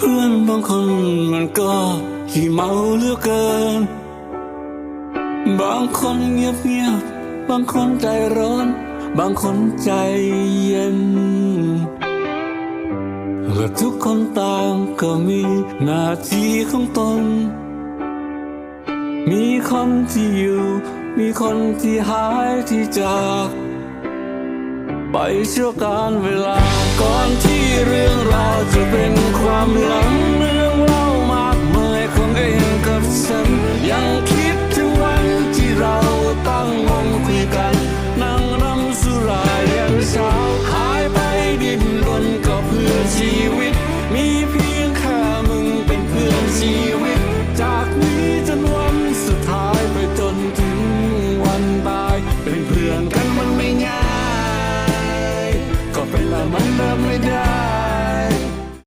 เพื่อนบางคนมันก็ขี้เมาเหลือเกิน บางคนเงียบเงียบบางคนใจร้อน บางคนใจเย็นและทุกคนต่างก็มีหน้าที่ของตน มีคนที่อยู่ มีคนที่หายที่จาก ไปชั่วการเวลาก่อน ความหลังเรื่องเล่ามากมายของเองกับฉันยังคิดถึงวันที่เราตั้งวงคุยกัน นั่งรำสุรายันเช้าหายไปดินรนก็เพื่อชีวิต มีเพียงแค่มึงเป็นเพื่อนชีวิต จากนี้จนวันสุดท้ายไปจนถึงวันตาย เป็นเพื่อนกันมันไม่ง่าย ก็เป็นละมันเริ่มไม่ได้